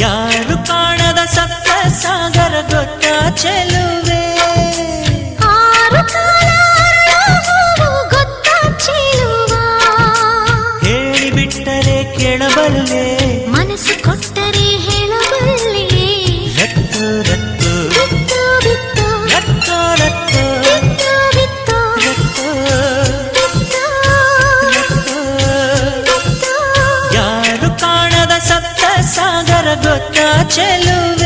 ಯಾರು ಕಾಣದ ಸಪ್ತ ಸಾಗರ ದೊಡ್ಡ ಚೆಲುವೆ ಹೇಳಿಬಿಟ್ಟರೆ ಕೇಳಬಲ್ಲೇ चलो।